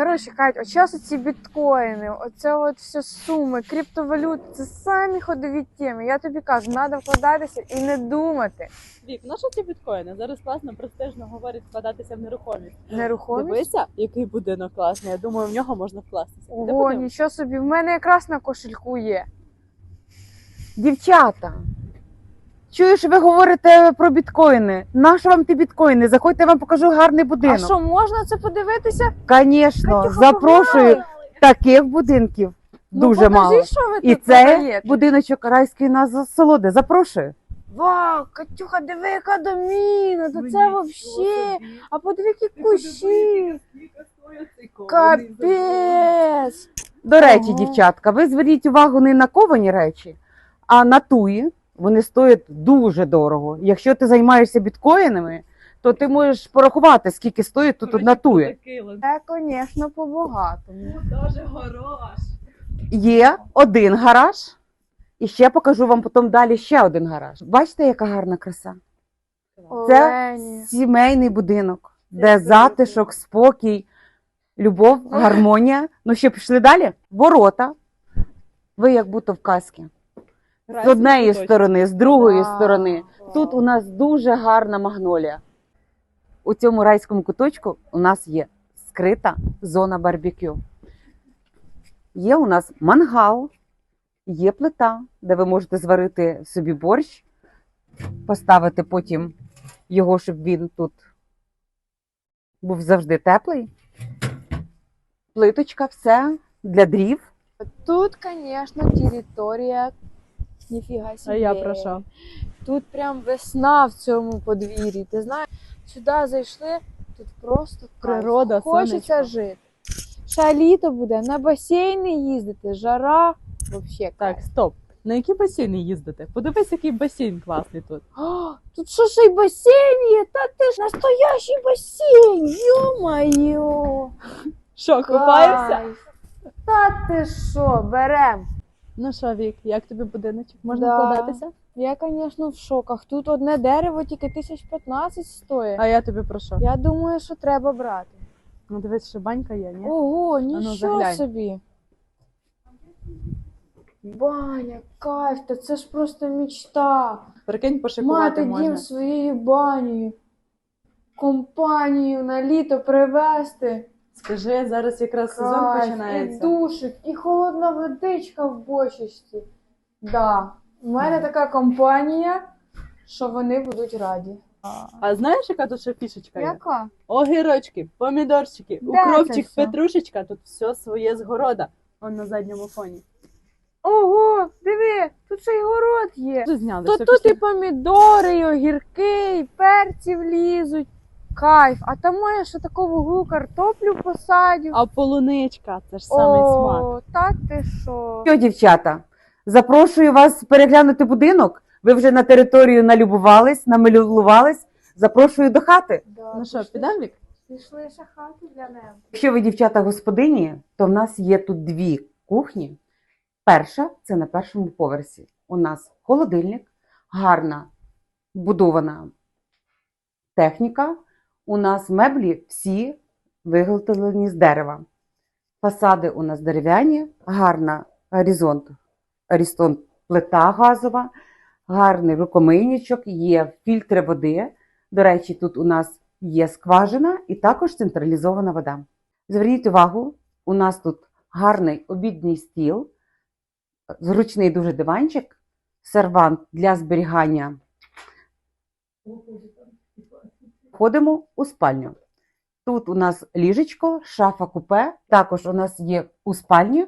Коротше, Кать, от час ці біткоїни, оце от все суми, криптовалюти, це самі ходові теми. Я тобі кажу, треба вкладатися і не думати. Вік, на що ці біткоїни? Зараз класно престижно говорить вкладатися в нерухомість. Нерухомість. Дивися, який будинок класний. Я думаю, в нього можна вкластися. Де Ого, будинок? нічого собі, в мене якраз на кошельку є. Дівчата, чуєш, ви говорите про біткоїни. Нащо вам ті біткоїни? Заходьте, я вам покажу гарний А будинок. що, можна це подивитися? Звісно, Катюха, запрошую. Таких будинків Ну, дуже покажи, мало. що ви І тут це продаєте. будиночок райський на солоди. Запрошую. Вау, Катюха, диви, яка доміна, то це вообще. А подиви, які кущі. Капець. До речі, дівчатка, ви зверніть увагу не на ковані речі, а на туї. Вони стоять дуже дорого. Якщо ти займаєшся біткоїнами, то ти можеш порахувати, скільки стоїть тут одна туя. Це, звісно, по-багатому. Дуже горош. Є один гараж, і ще покажу вам потім далі ще один гараж. Бачите, яка гарна краса? Це Олені. сімейний будинок, де затишок, спокій, любов, гармонія. Ну що, пішли далі? Ворота. Ви як будто в казці. З однієї сторони, з другої сторони. Тут у нас дуже гарна магнолія. У цьому райському куточку у нас є скрита зона барбекю. Є у нас мангал, є плита, де ви можете зварити собі борщ, поставити потім його, щоб він тут був завжди теплий. Плиточка, все для дрів. Тут, звісно, територія. Ніфіга собі. А я про що? Тут прям весна в цьому подвір'ї. Ти знаєш, сюди зайшли, тут просто. Природа, Хочеться сонечко. жити. Ще літо буде, на басейни їздити, жара. Вообще Так, стоп. На які басейни їздити? Подивись, який басейн класний тут. О, тут що ще й басейн є? Та ти ж настоящий басейн! Йо-моє! Що, купаєшся? Та ти що, берем. Ну що, Вік, як тобі будиночок? Можна Да. вкладатися? Я, звісно, в шоках. Тут одне дерево тільки 1015 стоїть. А я тобі про що? Я думаю, що треба брати. Ну дивись, що банька є, ні? Ого, ну, нічого заглянь. собі. Баня, кайф, та це ж просто мечта. Прикинь, пошикувати Мати можна. дім своєю банею, компанію на літо привезти. Скажи, зараз якраз сезон Кайф, і починається. душик, і холодна водичка в бочечці. Да, у мене така компанія, що вони будуть раді. А знаєш, яка тут ще фішечка є? Яка? Огірочки, помідорчики, Де укропчик, це петрушечка, тут все своє з города. Он на задньому фоні. Ого, диви, тут ще й город є. Вже зняли. То все тут пішли. і помідори, і огірки, і перці влізуть. Кайф. А там моє ще таку вуглу картоплю посадю. А полуничка, це ж самий смак. Та ти що? Що, дівчата, запрошую вас переглянути будинок. Ви вже на територію налюбувались, намилювались. Запрошую до хати. Да, Ну що, підемо, Пішли ще хати для неба. Якщо ви дівчата господині, то в нас є тут дві кухні. Перша це на першому поверсі. У нас холодильник, гарна будована техніка. У нас меблі всі виготовлені з дерева. Фасади у нас дерев'яні, гарна горизонт, арістон плита газова, гарний рукомийничок, є фільтри води. До речі, тут у нас є скважина і також централізована вода. Зверніть увагу, у нас тут гарний обідній стіл, зручний дуже диванчик, сервант для зберігання. Входимо у спальню. Тут у нас ліжечко, шафа купе. Також у нас є у спальні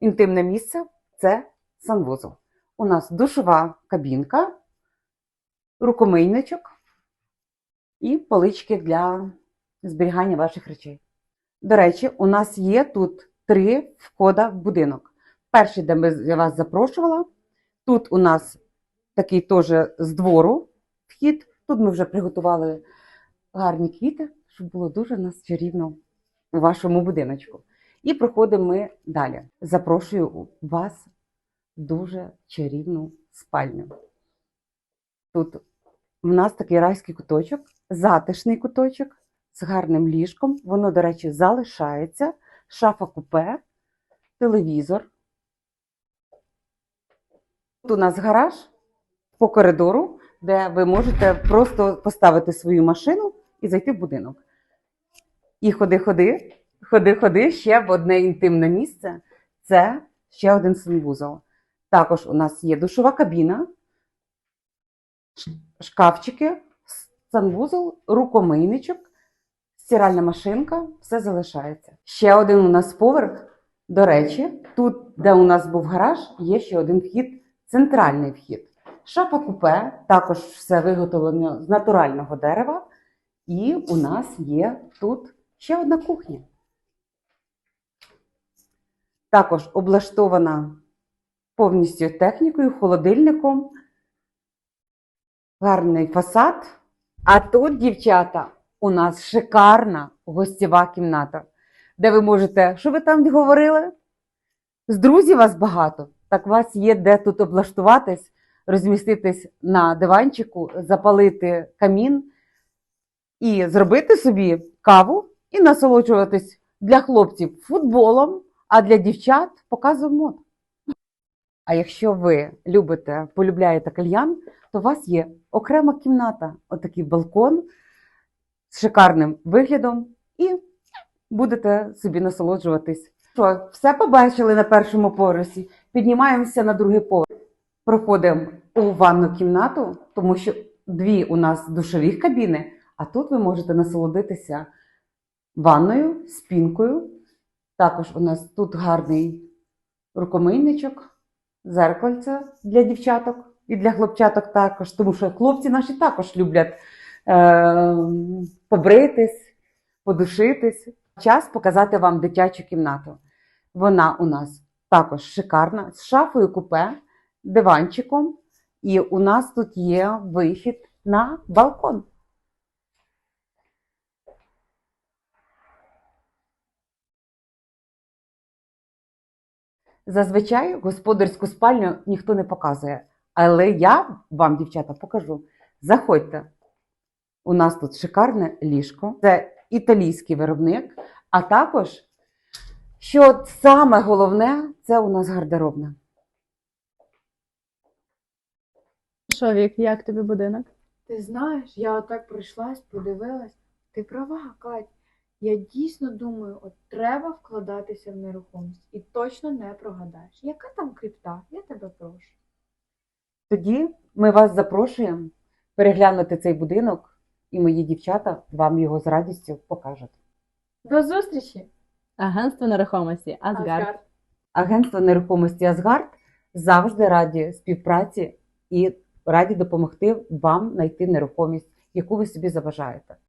інтимне місце це санвузол. У нас душова кабінка, рукомийничок і полички для зберігання ваших речей. До речі, у нас є тут три входа в будинок. Перший, де ми я вас запрошувала, тут у нас такий теж з двору вхід. Тут ми вже приготували гарні квіти, щоб було дуже нас чарівно у вашому будиночку. І проходимо ми далі. Запрошую вас в дуже чарівну спальню. Тут в нас такий райський куточок, затишний куточок з гарним ліжком. Воно, до речі, залишається. Шафа купе, телевізор. Тут у нас гараж по коридору, де ви можете просто поставити свою машину і зайти в будинок. І ходи-ходи, ходи-ходи ще в одне інтимне місце. Це ще один санвузол. Також у нас є душова кабіна, шкафчики, санвузол, рукомийничок, стиральна машинка, все залишається. Ще один у нас поверх. До речі, тут, де у нас був гараж, є ще один вхід, центральний вхід. Шафа купе, також все виготовлено з натурального дерева. І у нас є тут ще одна кухня. Також облаштована повністю технікою, холодильником, гарний фасад. А тут, дівчата, у нас шикарна гостєва кімната, де ви можете, що ви там говорили? З друзів вас багато, так у вас є де тут облаштуватись, розміститись на диванчику, запалити камін і зробити собі каву і насолоджуватись для хлопців футболом, а для дівчат показом мод. А якщо ви любите, полюбляєте кальян, то у вас є окрема кімната, отакий балкон з шикарним виглядом, і будете собі насолоджуватись. Що, все побачили на першому поверсі, піднімаємося на другий поверх. Проходимо у ванну кімнату, тому що дві у нас душові кабіни, а тут ви можете насолодитися ванною, спінкою. Також у нас тут гарний рукомийничок, зеркальце для дівчаток і для хлопчаток також, тому що хлопці наші також люблять е- побритись, подушитись. Час показати вам дитячу кімнату. Вона у нас також шикарна, з шафою купе, диванчиком, і у нас тут є вихід на балкон. Зазвичай господарську спальню ніхто не показує, але я вам, дівчата, покажу. Заходьте. У нас тут шикарне ліжко, це італійський виробник, а також, що саме головне, це у нас гардеробна. Що, Вік, як тобі будинок? Ти знаєш, я отак пройшлась, подивилась. Ти права, Кать. Я дійсно думаю, от треба вкладатися в нерухомість і точно не прогадаєш. Яка там крипта? Я тебе прошу. Тоді ми вас запрошуємо переглянути цей будинок, і мої дівчата вам його з радістю покажуть. До зустрічі! Агентство нерухомості Асгард. Агентство нерухомості Асгард завжди раді співпраці і раді допомогти вам знайти нерухомість, яку ви собі забажаєте.